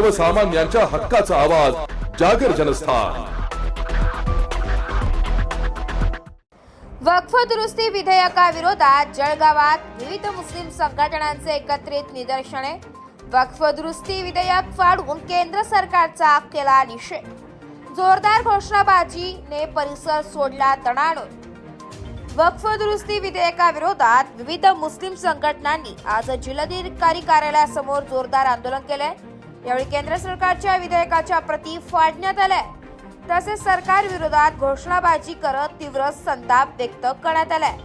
सर्वसामान्यांच्या हक्काचा आवाज जागर जनस्थान. वक्फ दुरुस्ती विधेयकाविरोधात जळगावात विविध मुस्लिम संघटनांचे एकत्रित निदर्शने. वक्फ दुरुस्ती विधेयक फाडून केंद्र सरकारचा केला निषेध. जोरदार घोषणाबाजीने परिसर सोडला तणाणून. वक्फ दुरुस्ती विधेयकाविरोधात विविध मुस्लिम संघटनांनी आज जिल्हाधिकारी कार्यालयासमोर जोरदार आंदोलन केले यावेळी केंद्र सरकारच्या विधेयकाच्या प्रती फाडण्यात आल्या. तसेच सरकार विरोधात घोषणाबाजी करत तीव्र संताप व्यक्त करण्यात आलाय.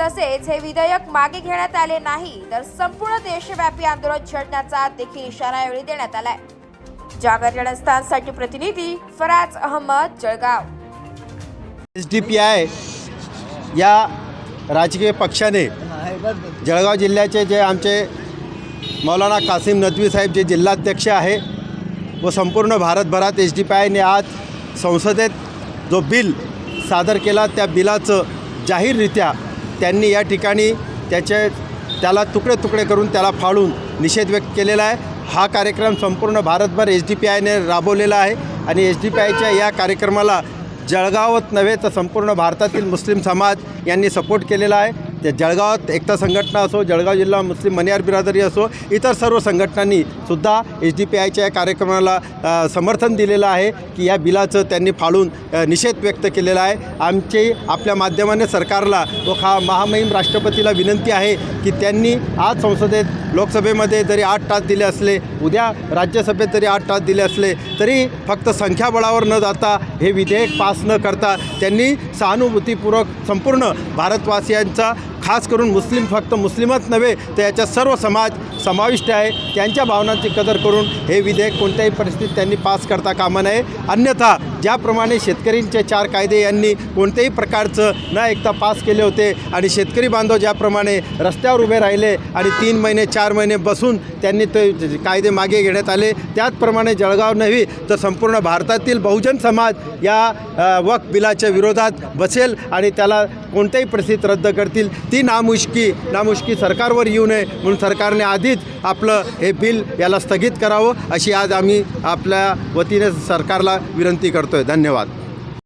तसेच हे विधेयक मागे घेण्यात आले नाही तर संपूर्ण देशव्यापी आंदोलन छेडण्याचा देखील इशारा यावेळी देण्यात आलाय. जागर जनस्थानसाठी प्रतिनिधी Faraz Ahmad Jalgaon. S D P I या राजकीय पक्षाने जळगाव जिल्ह्याचे जे आमचे मौलाना कासिम नदवी साहेब जे जिल्हाध्यक्ष आहे व संपूर्ण भारतभरात एस डी पी आयने आज संसदेत जो बिल सादर केला त्या बिलाचं जाहीररित्या त्यांनी या ठिकाणी त्याचे त्याला तुकडे तुकडे करून त्याला फाळून निषेध व्यक्त केलेला आहे. हा कार्यक्रम संपूर्ण भारतभर एच डी पी आयने राबवलेला आहे आणि एस डी पी आयच्या या कार्यक्रमाला जळगावत नव्हे तर संपूर्ण भारतातील मुस्लिम समाज यांनी सपोर्ट केलेला आहे. त्या जळगावात एकता संघटना असो जळगाव जिल्हा मुस्लिम मनियार बिरादरी असो इतर सर्व संघटनांनी सुद्धा एच डी पी आयच्या या कार्यक्रमाला समर्थन दिलेलं आहे की या बिलाचं त्यांनी फाळून निषेध व्यक्त केलेला आहे. आमचे आपल्या माध्यमाने सरकारला व खा महामहिम राष्ट्रपतीला विनंती आहे की त्यांनी आज संसदेत लोकसभेमध्ये जरी आठ तास दिले असले उद्या राज्यसभेत जरी आठ तास दिले असले तरी फक्त संख्याबळावर न जाता हे विधेयक पास न करता त्यांनी सहानुभूतीपूर्वक संपूर्ण भारतवासियांचा खास करून मुस्लिम फक्त मुस्लिमच नव्हे तर याच्यात सर्व समाज समाविष्ट आहे. त्यांच्या भावनांची कदर करून हे विधेयक कोणत्याही परिस्थितीत त्यांनी पास करता कामा नये. अन्यथा ज्याप्रमाणे शेतकऱ्यांचे चार कायदे यांनी कोणत्याही प्रकारचं न ऐकता पास केले होते आणि शेतकरी बांधव ज्याप्रमाणे रस्त्यावर उभे राहिले आणि तीन महिने चार महिने बसून त्यांनी ते कायदे मागे घेण्यात आले त्याचप्रमाणे जळगाव नव्हे तर संपूर्ण भारतातील बहुजन समाज या वक्फ बिलाच्या विरोधात बसेल आणि त्याला कोणत्याही परिस्थितीत रद्द करतील. ती नामुष्की नामुष्की सरकारवर येऊ नये म्हणून सरकारने आधीच आपलं हे बिल याला स्थगित करावं अशी आज आम्ही आपल्या वतीने सरकारला विनंती करतो करतोय. धन्यवाद.